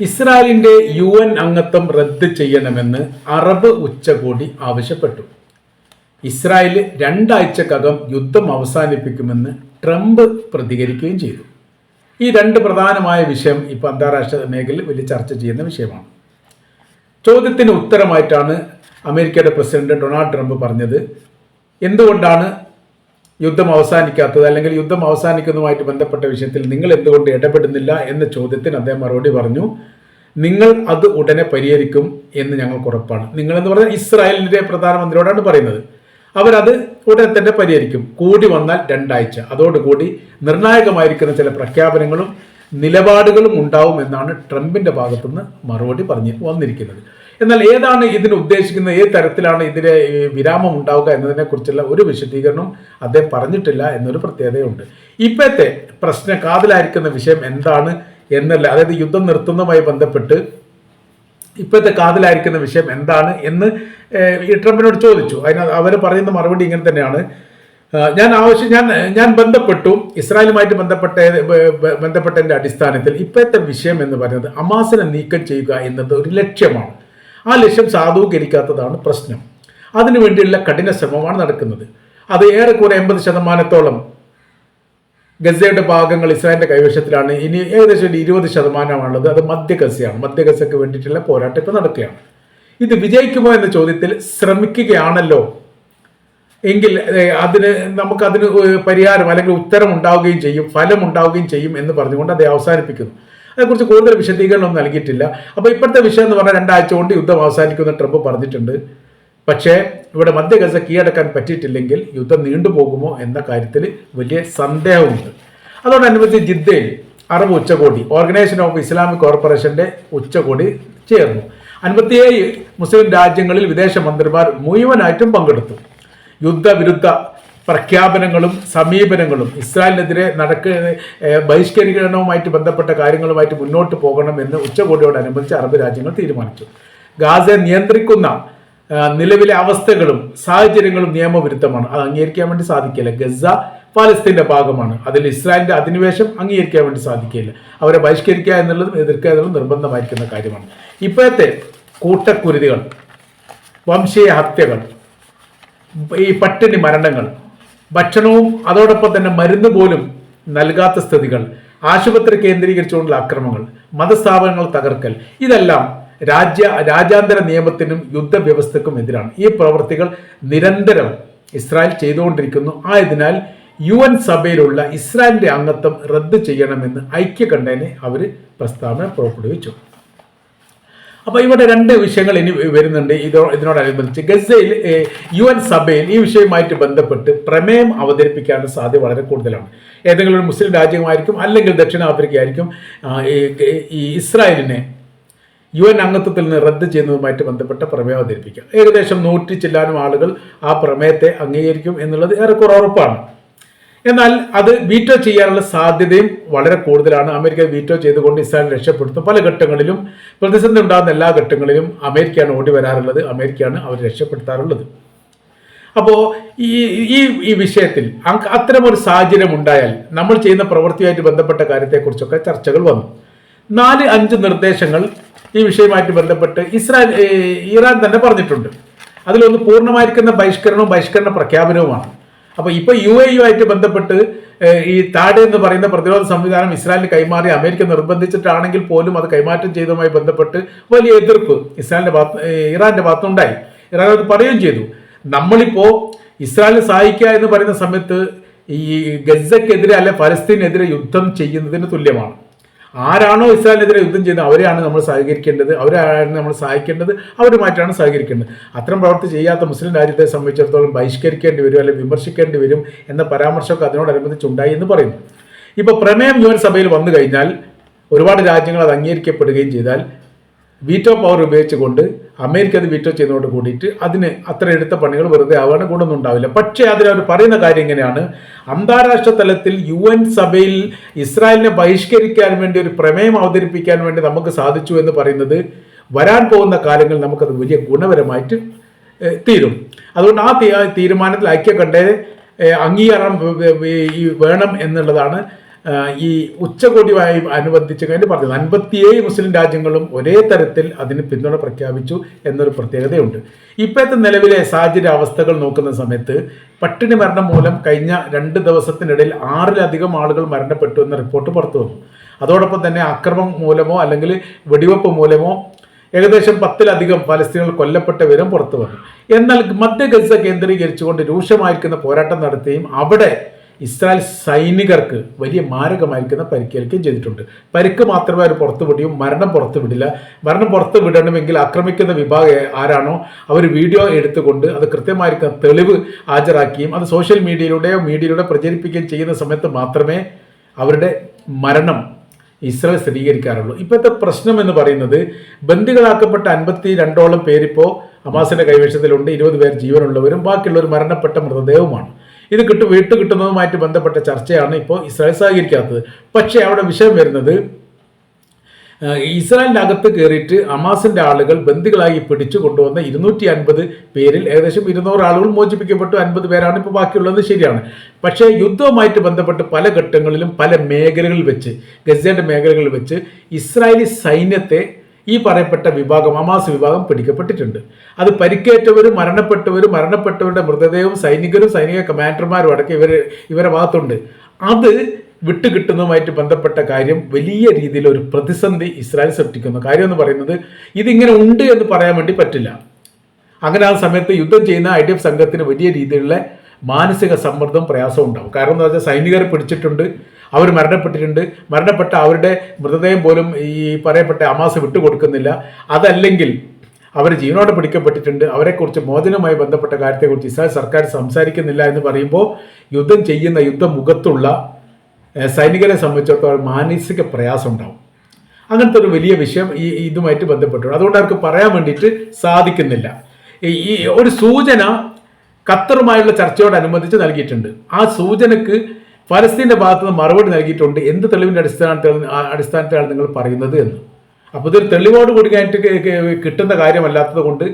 ഇസ്രായേലിന്റെ U N അംഗത്വം റദ്ദ് ചെയ്യണമെന്ന് അറബ് ഉച്ചകോടി ആവശ്യപ്പെട്ടു. ഇസ്രായേൽ രണ്ടാഴ്ചക്കകം യുദ്ധം അവസാനിപ്പിക്കുമെന്ന് ട്രംപ് പ്രതികരിക്കുകയും ചെയ്തു. ഈ രണ്ട് പ്രധാനമായ വിഷയം ഇപ്പോൾ അന്താരാഷ്ട്ര മേഖലയിൽ വലിയ ചർച്ച ചെയ്യുന്ന വിഷയമാണ്. ചോദ്യത്തിന് ഉത്തരമായിട്ടാണ് അമേരിക്കയുടെ പ്രസിഡന്റ് ഡൊണാൾഡ് ട്രംപ് പറഞ്ഞത്. എന്തുകൊണ്ടാണ് യുദ്ധം അവസാനിക്കാത്തത് അല്ലെങ്കിൽ യുദ്ധം അവസാനിക്കുന്നതുമായിട്ട് ബന്ധപ്പെട്ട വിഷയത്തിൽ നിങ്ങൾ എന്തുകൊണ്ട് ഇടപെടുന്നില്ല എന്ന ചോദ്യത്തിന് അദ്ദേഹം മറുപടി പറഞ്ഞു നിങ്ങൾ അത് ഉടനെ പരിഹരിക്കും എന്ന് ഞങ്ങൾക്ക് ഉറപ്പാണ്. നിങ്ങൾ എന്ന് പറഞ്ഞാൽ ഇസ്രായേലിന്റെ പ്രധാനമന്ത്രിയോടാണ് പറയുന്നത്. അവരത് ഉടനെ തന്നെ പരിഹരിക്കും. കൂടി വന്നാൽ രണ്ടാഴ്ച. അതോടുകൂടി നിർണായകമായിരിക്കുന്ന ചില പ്രഖ്യാപനങ്ങളും നിലപാടുകളും ഉണ്ടാവും എന്നാണ് ട്രംപിന്റെ ഭാഗത്തുനിന്ന് മറുപടി പറഞ്ഞു വന്നിരിക്കുന്നത്. എന്നാൽ ഏതാണ് ഇതിന് ഉദ്ദേശിക്കുന്നത്? ഏത് തരത്തിലാണ് ഇതിന് വിരാമം ഉണ്ടാവുക എന്നതിനെ കുറിച്ചുള്ള ഒരു വിശദീകരണം അദ്ദേഹം പറഞ്ഞിട്ടില്ല എന്നൊരു പ്രത്യേകതയുണ്ട്. ഇപ്പോഴത്തെ പ്രശ്ന കാതിലായിരിക്കുന്ന വിഷയം എന്താണ് എന്നല്ല അതായത് യുദ്ധം നിർത്തുന്നതുമായി ബന്ധപ്പെട്ട് ഇപ്പോഴത്തെ കാതിലായിരിക്കുന്ന വിഷയം എന്താണ് എന്ന് ട്രംപിനോട് ചോദിച്ചു. അതിന് അവർ പറയുന്ന മറുപടി ഇങ്ങനെ തന്നെയാണ്. ഞാൻ ആവശ്യം ഞാൻ ഞാൻ ബന്ധപ്പെട്ടു ഇസ്രായേലുമായിട്ട് ബന്ധപ്പെട്ട ബ- ബ- അടിസ്ഥാനത്തിൽ ഇപ്പോഴത്തെ വിഷയം എന്ന് പറയുന്നത് അമാസിനെ നീക്കം ചെയ്യുക എന്നത് ഒരു ലക്ഷ്യമാണ്. ആ ലക്ഷ്യം സാധൂകരിക്കാത്തതാണ് പ്രശ്നം. അതിനുവേണ്ടിയുള്ള കഠിന ശ്രമമാണ് നടക്കുന്നത്. അത് ഏറെക്കുറെ എൺപത് ശതമാനത്തോളം ഗസയുടെ ഭാഗങ്ങൾ ഇസ്രായേലിന്റെ കൈവശത്തിലാണ്. ഇനി ഏകദേശം ഒരു ഇരുപത് ശതമാനമാണുള്ളത്. അത് മധ്യ ഗസയാണ്. മധ്യ ഗസയ്ക്ക് വേണ്ടിയിട്ടുള്ള പോരാട്ടം ഇപ്പോൾ നടക്കുകയാണ്. ഇത് വിജയിക്കുമോ എന്ന ചോദ്യത്തിൽ ശ്രമിക്കുകയാണല്ലോ. എങ്കിൽ അതിന് നമുക്കതിന് പരിഹാരം അല്ലെങ്കിൽ ഉത്തരം ഉണ്ടാവുകയും ചെയ്യും ഫലം ഉണ്ടാവുകയും ചെയ്യും എന്ന് പറഞ്ഞുകൊണ്ട് അത് അവസാനിപ്പിക്കുന്നു. അതേക്കുറിച്ച് കൂടുതൽ വിശദീകരണം നൽകിയിട്ടില്ല. അപ്പോൾ ഇപ്പോഴത്തെ വിഷയം എന്ന് പറഞ്ഞാൽ രണ്ടാഴ്ച കൊണ്ട് യുദ്ധം അവസാനിക്കുമെന്ന് ട്രംപ് പറഞ്ഞിട്ടുണ്ട്. പക്ഷേ ഇവിടെ മധ്യ ഗസ കീഴടക്കാൻ പറ്റിയിട്ടില്ലെങ്കിൽ യുദ്ധം നീണ്ടുപോകുമോ എന്ന കാര്യത്തിൽ വലിയ സന്ദേഹമുണ്ട്. അതോടനുബന്ധിച്ച് ജിദ്ദയിൽ അറബ് ഉച്ചകോടി ഓർഗനൈസേഷൻ ഓഫ് ഇസ്ലാമിക് കോർപ്പറേഷന്റെ ഉച്ചകോടി ചേർന്നു. അൻപത്തിയേഴ് മുസ്ലിം രാജ്യങ്ങളിൽ വിദേശ മന്ത്രിമാർ മുഴുവനായിട്ടും പങ്കെടുത്തു. യുദ്ധവിരുദ്ധ പ്രഖ്യാപനങ്ങളും സമീപനങ്ങളും ഇസ്രായേലിനെതിരെ നടക്ക ബഹിഷ്കരിക്കണവുമായിട്ട് ബന്ധപ്പെട്ട കാര്യങ്ങളുമായിട്ട് മുന്നോട്ട് പോകണമെന്ന് ഉച്ചകോടിയോടനുബന്ധിച്ച് അറബ് രാജ്യങ്ങൾ തീരുമാനിച്ചു. ഗാസയെ നിയന്ത്രിക്കുന്ന നിലവിലെ അവസ്ഥകളും സാഹചര്യങ്ങളും നിയമവിരുദ്ധമാണ്. അത് അംഗീകരിക്കാൻ വേണ്ടി സാധിക്കില്ല. ഗസ പാലസ്തീന്റെ ഭാഗമാണ്. അതിൽ ഇസ്രായേലിന്റെ അധിനിവേശം അംഗീകരിക്കാൻ വേണ്ടി സാധിക്കില്ല. അവരെ ബഹിഷ്കരിക്കുക എന്നുള്ളതും എതിർക്കുക എന്നുള്ളതും നിർബന്ധമായിരിക്കുന്ന കാര്യമാണ്. ഇപ്പോഴത്തെ കൂട്ടക്കുരുതികൾ വംശീയ ഹത്യകൾ ഈ പട്ടിണി മരണങ്ങൾ ഭക്ഷണവും അതോടൊപ്പം തന്നെ മരുന്ന് പോലും നൽകാത്ത സ്ഥിതികൾ. ആശുപത്രി കേന്ദ്രീകരിച്ചുകൊണ്ടുള്ള അക്രമങ്ങൾ മതസ്ഥാപനങ്ങൾ തകർക്കൽ ഇതെല്ലാം രാജ്യ രാജ്യാന്തര നിയമത്തിനും യുദ്ധവ്യവസ്ഥക്കും എതിരാണ്. ഈ പ്രവൃത്തികൾ നിരന്തരം ഇസ്രായേൽ ചെയ്തുകൊണ്ടിരിക്കുന്നു. ആയതിനാൽ യു എൻ സഭയിലുള്ള ഇസ്രായേലിന്റെ അംഗത്വം റദ്ദ് ചെയ്യണമെന്ന് ഐക്യകണ്ഠേനെ അവർ പ്രസ്താവന പുറപ്പെടുവിച്ചു. അപ്പൊ ഇവിടെ രണ്ട് വിഷയങ്ങൾ ഇനി വരുന്നുണ്ട്. ഇതോ ഇതിനോടനുബന്ധിച്ച് ഗസയിൽ യു എൻ സഭയിൽ ഈ വിഷയവുമായിട്ട് ബന്ധപ്പെട്ട് പ്രമേയം അവതരിപ്പിക്കാനുള്ള സാധ്യത വളരെ കൂടുതലാണ്. ഏതെങ്കിലും ഒരു മുസ്ലിം രാജ്യമായിരിക്കും അല്ലെങ്കിൽ ദക്ഷിണാഫ്രിക്ക ആയിരിക്കും ഈ- ഈ ഇസ്രായേലിനെ യു എൻ അംഗത്വത്തിൽ നിന്ന് റദ്ദ് ചെയ്യുന്നതുമായിട്ട് ബന്ധപ്പെട്ട പ്രമേയം അവതരിപ്പിക്കാം ഏകദേശം നൂറ്റി ചില്ലാനും ആളുകൾ ആ പ്രമേയത്തെ അംഗീകരിക്കും എന്നുള്ളത് ഏറെക്കുറെ ഉറപ്പാണ്. എന്നാൽ അത് വീറ്റോ ചെയ്യാനുള്ള സാധ്യതയും വളരെ കൂടുതലാണ്. അമേരിക്ക വീറ്റോ ചെയ്തുകൊണ്ട് ഇസ്രായേൽ രക്ഷപ്പെടുത്തും പല ഘട്ടങ്ങളിലും പ്രതിസന്ധി ഉണ്ടാകുന്ന എല്ലാ ഘട്ടങ്ങളിലും അമേരിക്കയാണ് ഓടി വരാറുള്ളത്. അമേരിക്കയാണ് അവർ രക്ഷപ്പെടുത്താറുള്ളത്. അപ്പോൾ ഈ ഈ ഈ വിഷയത്തിൽ അത്തരമൊരു സാഹചര്യം ഉണ്ടായാൽ നമ്മൾ ചെയ്യുന്ന പ്രവൃത്തിയുമായിട്ട് ബന്ധപ്പെട്ട കാര്യത്തെക്കുറിച്ചൊക്കെ ചർച്ചകൾ വന്നു. നാല് അഞ്ച് നിർദ്ദേശങ്ങൾ ഈ വിഷയവുമായിട്ട് ബന്ധപ്പെട്ട് ഇസ്രായേൽ ഇറാൻ തന്നെ പറഞ്ഞിട്ടുണ്ട്. അതിലൊന്ന് പൂർണമായിരിക്കുന്ന ബഹിഷ്കരണവും ബഹിഷ്കരണ പ്രഖ്യാപനവുമാണ്. അപ്പോൾ ഇപ്പോൾ യു എ യു ആയിട്ട് ബന്ധപ്പെട്ട് ഈ താഡ് എന്ന് പറയുന്ന പ്രതിരോധ സംവിധാനം ഇസ്രായേലിന് കൈമാറി അമേരിക്ക നിർബന്ധിച്ചിട്ടാണെങ്കിൽ പോലും അത് കൈമാറ്റം ചെയ്തതുമായി ബന്ധപ്പെട്ട് വലിയ എതിർപ്പ് ഇസ്രായേലിന്റെ ഭാഗത്ത് ഇറാന്റെ ഭാഗത്തുണ്ടായി. ഇറാൻ അത് പറയുകയും ചെയ്തു. നമ്മളിപ്പോ ഇസ്രായേലിനെ സഹായിക്കുക എന്ന് പറയുന്ന സമയത്ത് ഈ ഗസക്കെതിരെ അല്ലെ ഫലസ്തീനെതിരെ യുദ്ധം ചെയ്യുന്നതിന് തുല്യമാണ്. ആരാണോ ഇസ്രായേലിനെതിരെ യുദ്ധം ചെയ്യുന്നത് അവരെയാണ് നമ്മൾ സഹകരിക്കേണ്ടത് അവരാണ് നമ്മൾ സഹായിക്കേണ്ടത് അവരുമായിട്ടാണ് സഹകരിക്കേണ്ടത്. അത്തരം പ്രവർത്തി ചെയ്യാത്ത മുസ്ലിം രാജ്യത്തെ സംബന്ധിച്ചിടത്തോളം ബഹിഷ്കരിക്കേണ്ടി വരും അല്ലെങ്കിൽ വിമർശിക്കേണ്ടി വരും എന്ന പരാമർശമൊക്കെ അതിനോടനുബന്ധിച്ച് ഉണ്ടായി എന്ന് പറയുന്നു. ഇപ്പോൾ പ്രമേയം യുവൻ സഭയിൽ വന്നു കഴിഞ്ഞാൽ ഒരുപാട് രാജ്യങ്ങൾ അത് അംഗീകരിക്കപ്പെടുകയും ചെയ്താൽ വീറ്റോ പവർ ഉപയോഗിച്ചുകൊണ്ട് അമേരിക്ക അത് വീറ്റോ ചെയ്യുന്നതോട് കൂടിയിട്ട് അതിന് അത്ര എടുത്ത പണികൾ വെറുതെ ആവാണ് കൂടൊന്നും ഉണ്ടാവില്ല. പക്ഷേ അതിൽ അവർ പറയുന്ന കാര്യം ഇങ്ങനെയാണ്. അന്താരാഷ്ട്ര തലത്തിൽ യു എൻ സഭയിൽ ഇസ്രായേലിനെ ബഹിഷ്കരിക്കാൻ വേണ്ടി ഒരു പ്രമേയം അവതരിപ്പിക്കാൻ വേണ്ടി നമുക്ക് സാധിച്ചു എന്ന് പറയുന്നത് വരാൻ പോകുന്ന കാലങ്ങളിൽ നമുക്കത് വലിയ ഗുണപരമായിട്ട് തീരും. അതുകൊണ്ട് ആ തീരുമാനത്തിൽ ഐക്യ കണ്ടേ അംഗീകാരം ഈ വേണം എന്നുള്ളതാണ് ഈ ഉച്ചകോടിയുമായി അനുബന്ധിച്ച് കഴിഞ്ഞ് പറഞ്ഞത് അൻപത്തിയേഴ് മുസ്ലിം രാജ്യങ്ങളും ഒരേ തരത്തിൽ അതിന് പിന്തുണ പ്രഖ്യാപിച്ചു എന്നൊരു പ്രത്യേകതയുണ്ട്. ഇപ്പോഴത്തെ നിലവിലെ സാഹചര്യ അവസ്ഥകൾ നോക്കുന്ന സമയത്ത് പട്ടിണി മരണം മൂലം കഴിഞ്ഞ രണ്ട് ദിവസത്തിനിടയിൽ ആറിലധികം ആളുകൾ മരണപ്പെട്ടു എന്ന റിപ്പോർട്ട് പുറത്തു വന്നു. അതോടൊപ്പം തന്നെ അക്രമം മൂലമോ അല്ലെങ്കിൽ വെടിവെപ്പ് മൂലമോ ഏകദേശം പത്തിലധികം ഫലസ്തീനുകൾ കൊല്ലപ്പെട്ട വിവരം പുറത്തു വന്നു. എന്നാൽ മധ്യ ഗസ കേന്ദ്രീകരിച്ചുകൊണ്ട് രൂക്ഷമായിരിക്കുന്ന പോരാട്ടം നടത്തുകയും അവിടെ ഇസ്രായേൽ സൈനികർക്ക് വലിയ മാരകമായിരിക്കുന്ന പരിക്കേൽക്കുകയും ചെയ്തിട്ടുണ്ട്. പരിക്ക് മാത്രമേ അവർ പുറത്തു വിടിയും മരണം പുറത്തു വിടില്ല. മരണം പുറത്തു വിടണമെങ്കിൽ ആക്രമിക്കുന്ന വിഭാഗം ആരാണോ അവർ വീഡിയോ എടുത്തുകൊണ്ട് അത് കൃത്യമായിരിക്കുന്ന തെളിവ് ഹാജരാക്കുകയും അത് സോഷ്യൽ മീഡിയയിലൂടെയോ മീഡിയയിലൂടെ പ്രചരിപ്പിക്കുകയും ചെയ്യുന്ന സമയത്ത് മാത്രമേ അവരുടെ മരണം ഇസ്രായേൽ സ്ഥിരീകരിക്കാറുള്ളൂ. ഇപ്പോഴത്തെ പ്രശ്നം എന്ന് പറയുന്നത് ബന്ദികളാക്കപ്പെട്ട അൻപത്തി രണ്ടോളം പേരിപ്പോൾ അമാസിന്റെ കൈവശത്തിലുണ്ട്. ഇരുപത് പേർ ജീവനുള്ളവരും ബാക്കിയുള്ളവർ മരണപ്പെട്ട മൃതദേഹവുമാണ്. ഇത് കിട്ടും വീട്ടു കിട്ടുന്നതുമായിട്ട് ബന്ധപ്പെട്ട ചർച്ചയാണ് ഇപ്പോൾ ഇസ്രായേൽ സഹകരിക്കാത്തത്. പക്ഷേ അവിടെ വിഷയം വരുന്നത് ഏഹ് ഇസ്രായേലിന്റെ അകത്ത് കയറിയിട്ട് അമാസിന്റെ ആളുകൾ ബന്ദികളായി പിടിച്ചു കൊണ്ടുവന്ന ഇരുന്നൂറ്റി അൻപത് പേരിൽ ഏകദേശം ഇരുന്നൂറ് ആളുകൾ മോചിപ്പിക്കപ്പെട്ടു അൻപത് പേരാണ് ഇപ്പോൾ ബാക്കിയുള്ളത് ശരിയാണ്. പക്ഷേ യുദ്ധവുമായിട്ട് ബന്ധപ്പെട്ട് പല ഘട്ടങ്ങളിലും പല മേഖലകളിൽ വെച്ച് ഗസയുടെ മേഖലകളിൽ വെച്ച് ഇസ്രായേലി സൈന്യത്തെ ഈ പറയപ്പെട്ട വിഭാഗം അമാസ് വിഭാഗം പിടിക്കപ്പെട്ടിട്ടുണ്ട്. അത് പരിക്കേറ്റവരും മരണപ്പെട്ടവരും മരണപ്പെട്ടവരുടെ മൃതദേഹവും സൈനികരും സൈനിക കമാൻഡർമാരും അടക്കം ഇവർ ഇവരെ ഭാഗത്തുണ്ട്. അത് വിട്ടുകിട്ടുന്നതുമായിട്ട് ബന്ധപ്പെട്ട കാര്യം വലിയ രീതിയിൽ ഒരു പ്രതിസന്ധി ഇസ്രായേൽ സൃഷ്ടിക്കുന്നു. കാര്യം എന്ന് പറയുന്നത് ഇതിങ്ങനെ ഉണ്ട് എന്ന് പറയാൻ വേണ്ടി പറ്റില്ല. അങ്ങനെ ആ സമയത്ത് യുദ്ധം ചെയ്യുന്ന ഐ ഡി എഫ് സംഘത്തിന് വലിയ രീതിയിലുള്ള മാനസിക സമ്മർദ്ദം പ്രയാസം ഉണ്ടാവും. കാരണം എന്താ വെച്ചാൽ സൈനികരെ പിടിച്ചിട്ടുണ്ട് അവർ മരണപ്പെട്ടിട്ടുണ്ട്. മരണപ്പെട്ട അവരുടെ മൃതദേഹം പോലും ഈ പറയപ്പെട്ട അമാസ് വിട്ടുകൊടുക്കുന്നില്ല. അതല്ലെങ്കിൽ അവർ ജീവനോടെ പിടിക്കപ്പെട്ടിട്ടുണ്ട്. അവരെക്കുറിച്ച് മോചനവുമായി ബന്ധപ്പെട്ട കാര്യത്തെക്കുറിച്ച് ഇസ്രായേൽ സർക്കാർ സംസാരിക്കുന്നില്ല എന്ന് പറയുമ്പോൾ യുദ്ധം ചെയ്യുന്ന യുദ്ധമുഖത്തുള്ള സൈനികരെ സംബന്ധിച്ചിടത്തോളം മാനസിക പ്രയാസം ഉണ്ടാവും അങ്ങനത്തെ ഒരു വലിയ വിഷയം ഈ ഇതുമായിട്ട് ബന്ധപ്പെട്ടു അതുകൊണ്ട് അവർക്ക് പറയാൻ വേണ്ടിയിട്ട് സാധിക്കുന്നില്ല. ഈ- ഒരു സൂചന ഖത്തറുമായുള്ള ചർച്ചയോടനുബന്ധിച്ച് നൽകിയിട്ടുണ്ട്. ആ സൂചനക്ക് ഫലസ്തീന്റെ ഭാഗത്ത് നിന്ന് മറുപടി നൽകിയിട്ടുണ്ട്. എന്ത് തെളിവിന്റെ അടിസ്ഥാനത്തിൽ അടിസ്ഥാനത്തിലാണ് നിങ്ങൾ പറയുന്നത് എന്ന്. അപ്പോൾ ഇതൊരു തെളിവോട് കൂടി കഴിഞ്ഞിട്ട് കിട്ടുന്ന കാര്യമല്ലാത്തത് കൊണ്ട്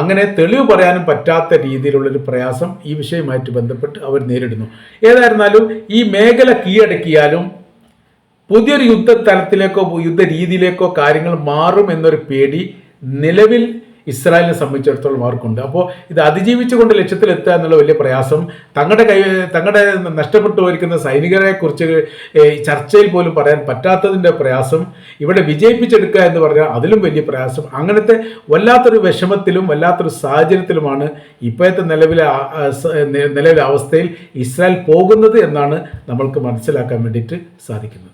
അങ്ങനെ തെളിവ് പറയാനും പറ്റാത്ത രീതിയിലുള്ളൊരു പ്രയാസം ഈ വിഷയവുമായിട്ട് ബന്ധപ്പെട്ട് അവർ നേരിടുന്നു. ഏതായിരുന്നാലും ഈ മേഖല കീഴടക്കിയാലും പുതിയൊരു യുദ്ധ തലത്തിലേക്കോ യുദ്ധ രീതിയിലേക്കോ കാര്യങ്ങൾ മാറും എന്നൊരു പേടി നിലവിൽ ഇസ്രായേലിനെ സംബന്ധിച്ചിടത്തോളം അവർക്കുണ്ട്. അപ്പോൾ ഇത് അതിജീവിച്ചുകൊണ്ട് ലക്ഷ്യത്തിലെത്തുക എന്നുള്ള വലിയ പ്രയാസം. തങ്ങളുടെ കൈ തങ്ങളുടെ നഷ്ടപ്പെട്ടു പോയിരിക്കുന്ന സൈനികരെ കുറിച്ച് ചർച്ചയിൽ പോലും പറയാൻ പറ്റാത്തതിന്റെ പ്രയാസം. ഇവിടെ വിജയിപ്പിച്ചെടുക്കുക എന്ന് പറഞ്ഞാൽ അതിലും വലിയ പ്രയാസം. അങ്ങനത്തെ വല്ലാത്തൊരു വിഷമത്തിലും വല്ലാത്തൊരു സാഹചര്യത്തിലുമാണ് ഇപ്പോഴത്തെ നിലവിലെ നിലവിലെ അവസ്ഥയിൽ ഇസ്രായേൽ പോകുന്നത് എന്നാണ് നമ്മൾക്ക് മനസ്സിലാക്കാൻ വേണ്ടിയിട്ട് സാധിക്കുന്നത്.